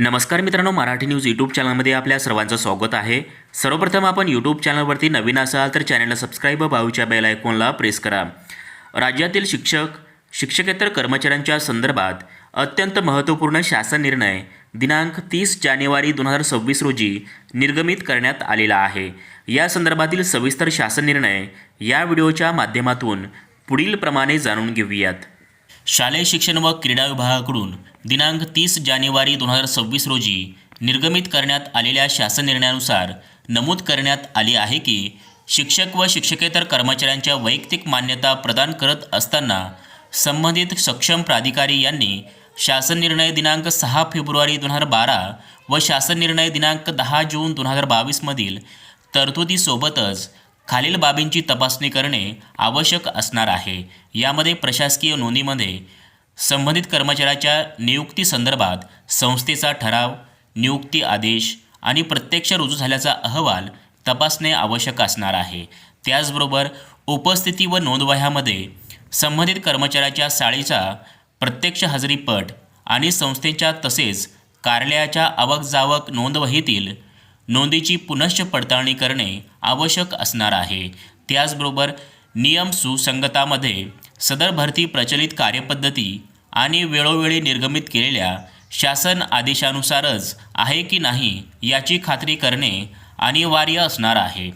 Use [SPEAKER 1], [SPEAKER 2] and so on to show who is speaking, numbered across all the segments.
[SPEAKER 1] नमस्कार मित्रांनो Marathi news YouTube चॅनलमध्ये आपल्या सर्वांचं स्वागत आहे. सर्वप्रथम आपण यूट्यूब चॅनलवरती नवीन असाल तर चॅनलला सबस्क्राईब व बाजूच्या बेल आयकॉनला प्रेस करा. राज्यातील शिक्षक शिक्षकेतर कर्मचाऱ्यांच्या संदर्भात अत्यंत महत्त्वपूर्ण शासन निर्णय दिनांक तीस जानेवारी दोन हजार सव्वीस रोजी निर्गमित करण्यात आलेला आहे. या संदर्भातील सविस्तर शासन निर्णय या व्हिडिओच्या माध्यमातून पुढील प्रमाणे जाणून घेऊयात. शालेय शिक्षण व क्रीडा विभागाकडून दिनांक तीस जानेवारी दोन हजार सव्वीस रोजी निर्गमित करण्यात आलेल्या शासन निर्णयानुसार नमूद करण्यात आले आहे की शिक्षक व शिक्षकेतर कर्मचाऱ्यांच्या वैयक्तिक मान्यता प्रदान करत असताना संबंधित सक्षम प्राधिकारी यांनी शासन निर्णय दिनांक सहा फेब्रुवारी दोन हजार बारा व शासन निर्णय दिनांक दहा जून दोन हजार बावीसमधील तरतुदीसोबतच खालील बाबींची तपासणी करणे आवश्यक असणार आहे. यामध्ये प्रशासकीय नोंदीमध्ये संबंधित कर्मचाऱ्याच्या नियुक्तीसंदर्भात संस्थेचा ठराव नियुक्ती आदेश आणि प्रत्यक्ष रुजू झाल्याचा अहवाल तपासणे आवश्यक असणार आहे. त्याचबरोबर उपस्थिती व नोंदवह्यामध्ये संबंधित कर्मचाऱ्याच्या साळीचा प्रत्यक्ष हजेरीपट आणि संस्थेच्या तसेच कार्यालयाच्या आवक जावक नोंदवहीतील नोंदीची पुनश्च पडताळणी करणे आवश्यक असणार आहे. त्याचबरोबर नियम सुसंगतामध्ये सदर भरती प्रचलित कार्यपद्धती आणि वेळोवेळी निर्गमित केलेल्या शासन आदेशानुसारच आहे की नाही याची खात्री करणे अनिवार्य असणार आहे.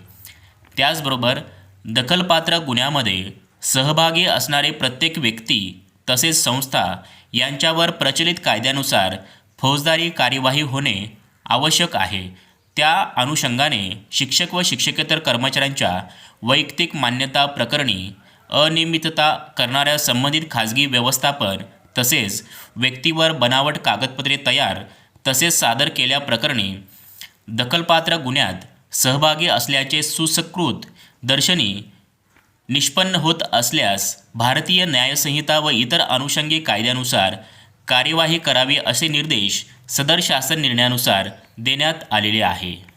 [SPEAKER 1] त्याचबरोबर दखलपात्र गुन्ह्यामध्ये सहभागी असणारे प्रत्येक व्यक्ती तसेच संस्था यांच्यावर प्रचलित कायद्यानुसार फौजदारी कार्यवाही होणे आवश्यक आहे. त्या अनुषंगाने शिक्षक व शिक्षकेतर कर्मचाऱ्यांच्या वैयक्तिक मान्यता प्रकरणी अनियमितता करणाऱ्या संबंधित खाजगी व्यवस्थापन तसेच व्यक्तीवर बनावट कागदपत्रे तयार तसेच सादर केल्याप्रकरणी दखलपात्र गुन्ह्यात सहभागी असल्याचे सुसकृत दर्शनी निष्पन्न होत असल्यास भारतीय न्यायसंहिता व इतर अनुषंगी कायद्यानुसार कार्यवाही करावी असे निर्देश सदर शासन निर्णयानुसार देण्यात आलेले आहे.